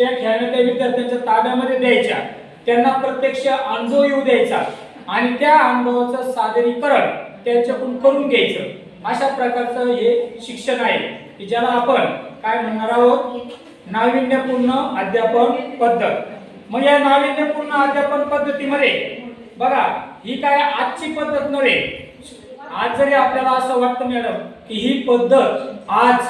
त्या खेळण्या त्या विद्यार्थ्यांच्या ताब्यामध्ये द्यायच्या. त्यांना प्रत्यक्ष अनुभव येऊ द्यायचा. आणि त्या अनुभवाचं सादरीकरण त्यांच्याकडून करून घ्यायचं. अशा प्रकारचं हे शिक्षण आहे. की ज्याला आपण काय म्हणणार आहोत? नाविन्यपूर्ण अध्यापन पद्धत. मग या नाविन्यपूर्ण अध्यापन पद्धतीमध्ये बघा ही काय आजची पद्धत नव्हे. आज जरी आपल्याला असं वाटतं मॅडम की ही पद्धत आज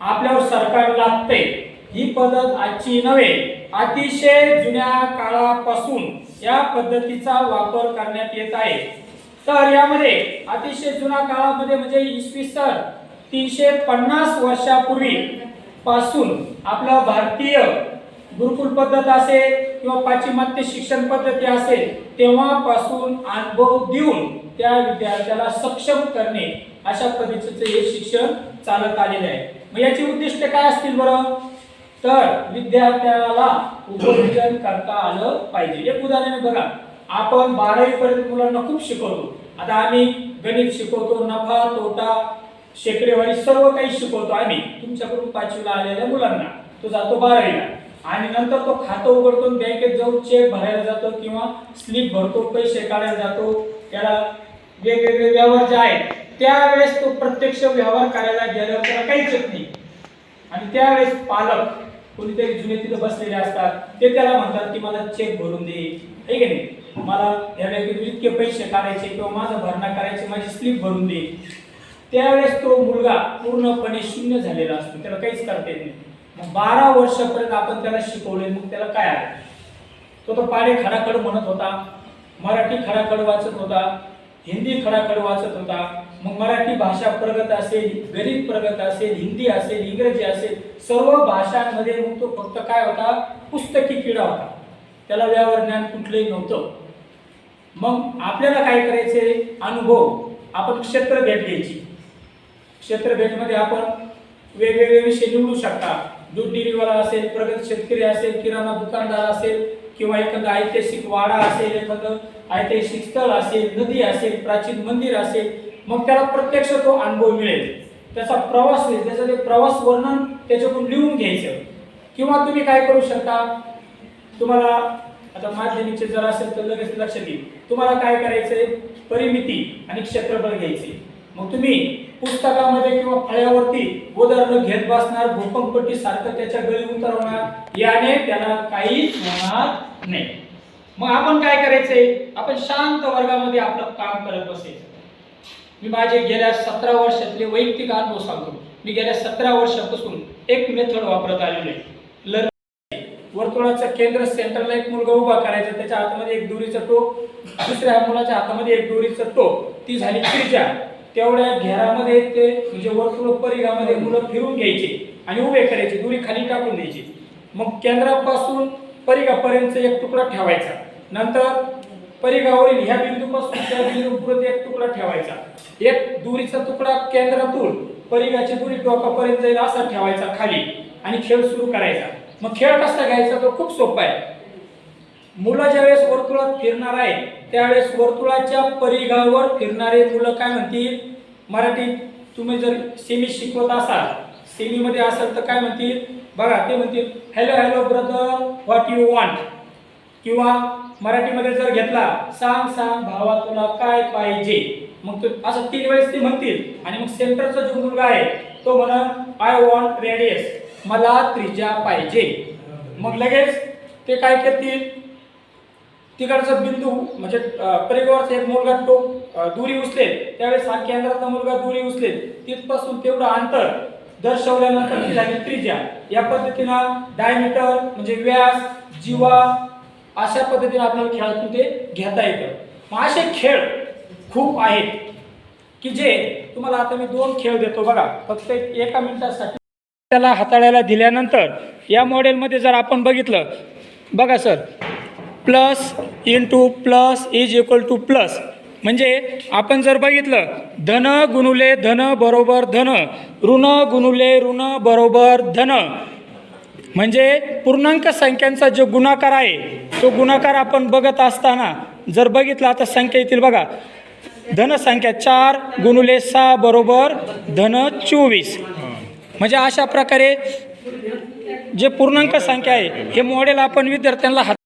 आपल्यावर सरकार लागते. ही पद्धत आजची नव्हे अतिशय जुन्या काळापासून या पद्धतीचा वापर करण्यात येत आहे. तर यामध्ये अतिशय जुन्या काळामध्ये म्हणजे इसवी सन तीनशे पन्नास वर्षापूर्वी पासून आपला भारतीय गुरुकुल पद्धत असेल किंवा पाश्चिमात्य शिक्षण पद्धती असेल तेव्हापासून अनुभव देऊन त्या विद्यार्थ्याला सक्षम करणे अशा पद्धतीचं हे शिक्षण चालत आलेलं आहे. मग याची उद्दिष्ट काय असतील बरं? तर विद्यार्थ्याला उपयोजन करता आलं पाहिजे. एक उदाहरण बघा. आपण बारावी पर्यंत मुलांना खूप शिकवतो. आता आम्ही गणित शिकवतो नफा तोटा शेकडेवारी सर्व काही शिकवतो आम्ही. तुमच्याकडून पाचवीला आलेल्या मुलांना. तो जातो बारावीला. आणि नंतर तो खातं उघडतो बँकेत जाऊन चेक भरायला जातो किंवा स्लिप भरतो पैसे काढायला जातो. त्याला वेगवेगळे व्यवहार जे आहेत त्यावेळेस तो प्रत्यक्ष व्यवहार करायला गेल्यावर त्याला काहीच येत नाही. आणि त्यावेळेस पालक कोणीतरी जुने तिथे बसलेले असतात ते त्याला म्हणतात की मला चेक भरून दे. आहे की नाही? मला या बँकेतून इतके पैसे काढायचे किंवा माझं भरणा करायचे माझी स्लिप भरून दे. त्यावेळेस तो मुलगा पूर्णपणे शून्य झालेला असतो त्याला काहीच करता येत नाही. मग बारा वर्षापर्यंत आपण त्याला शिकवले मग त्याला काय आलं तो तो पाडे खडाखड म्हणत होता मराठी खडाखड वाचत होता हिंदी खडाखड वाचत होता मग मराठी भाषा प्रगत असेल गणित प्रगत असेल हिंदी असेल इंग्रजी असेल सर्व भाषांमध्ये मग तो फक्त काय होता? पुस्तकी किडा होता. त्याला व्यवहार ज्ञान कुठलंही नव्हतं. मग आपल्याला काय करायचे? अनुभव. आपण क्षेत्र भेट घ्यायची. क्षेत्र भेटमध्ये आपण वेगवेगळे विषय निवडू शकता. दूध डिरीवाला असेल प्रगत शेतकरी असेल किराणा दुकानदार असेल किंवा एखादं ऐतिहासिक वाडा असेल एखादं ऐतिहासिक स्थळ असेल नदी असेल प्राचीन मंदिर असेल मग त्याला प्रत्यक्ष तो अनुभव मिळेल. त्याचा प्रवास होईल. त्याचं ते प्रवास वर्णन त्याच्याकडून लिहून घ्यायचं. किंवा तुम्ही काय करू शकता? तुम्हाला आता माध्यमिकचे जर असेल तर लगेच लक्षात येईल तुम्हाला काय करायचंय? परिमिती आणि क्षेत्रफळ घ्यायचे मग तुम्ही पुस्तकामध्ये किंवा फळ्यावरती उदाहरण घेत बसणार भूकंपट्टी सारखं त्याच्या गळी उतरवणार याने त्याला काहीच होणार नाही. मग आपण काय करायचंय? आपण शांत वर्गामध्ये आपलं काम करत बसायचं. मी माझे गेल्या सतरा वर्षातले वैयक्तिक अनुभव सांगतो. मी गेल्या सतरा वर्षापासून एक मेथड वापरत आलेलो आहे. लर्न वर्तुळाचं केंद्र सेंटरला एक मुलगा उभा करायचा त्याच्या हातामध्ये एक दोरीचा टोप दुसऱ्या मुलाच्या हातामध्ये एक दोरीचा टोप. ती झाली त्रिज्या. तेवढ्या घेरामध्ये ते म्हणजे वर्तुळ परिघामध्ये मुलं फिरून घ्यायचे आणि उभे करायचे दोरी खाली टाकून द्यायची. मग केंद्रापासून परिघापर्यंत एक तुकडा ठेवायचा. नंतर परिघावरील ह्या बिंदूपासून त्या बिंदूपर्यंत एक तुकडा ठेवायचा. एक दुरीचा तुकडा केंद्रातून परिघाची दुरी टोकापर्यंत जाईल असा ठेवायचा खाली आणि खेळ सुरू करायचा. मग खेळ कसा घ्यायचा तो खूप सोपा आहे. मुलं ज्यावेळेस वर्तुळात फिरणार आहे त्यावेळेस वर्तुळाच्या परिघावर फिरणारे मुलं काय म्हणतील? मराठीत तुम्ही जर सेमी शिकवत असाल सेमीमध्ये असाल तर काय म्हणतील? बघा ते म्हणतील hello hello brother what you want किंवा मराठीमध्ये जर घेतला सांग सांग भावा तुला काय पाहिजे? मग तू असं तीन वेळेस ते म्हणतील. आणि मग सेंटरचा जो मुलगा आहे तो म्हणा आय वॉन्ट रेडियस मला त्रिज्या पाहिजे. मग लगेच ते काय करतील? तिकडचा बिंदू म्हणजे परिवारचा एक मुलगा टोक दुरी उचलेल. त्यावेळेस हा केंद्राचा मुलगा दुरी उचलेल. तिथपासून तेवढं अंतर दर्शवल्यानंतर ती झाली त्रिज्या. या पद्धतीनं डायमीटर म्हणजे व्यास जीवा अशा पद्धतीने आपल्याला खेळातून ते घेता येतं. मग असे खेळ खूप आहेत की जे तुम्हाला आता मी दोन खेळ देतो बघा. फक्त एका मिनिटासाठी. त्याला हाताळायला दिल्यानंतर या मॉडेलमध्ये जर आपण बघितलं बघा sir. Plus into plus is equal to plus. म्हणजे आपण जर बघितलं धन गुणुले धन बरोबर धन ऋण गुणुले ऋण बरोबर धन. म्हणजे पूर्णांक संख्यांचा जो गुणाकार आहे तो गुणाकार आपण बघत असताना जर बघितला तर संख्या येतील बघा. धनसंख्या चार गुणुले सहा बरोबर धन चोवीस. म्हणजे अशा प्रकारे जे पूर्णांक संख्या आहे हे मॉडेल आपण विद्यार्थ्यांना हात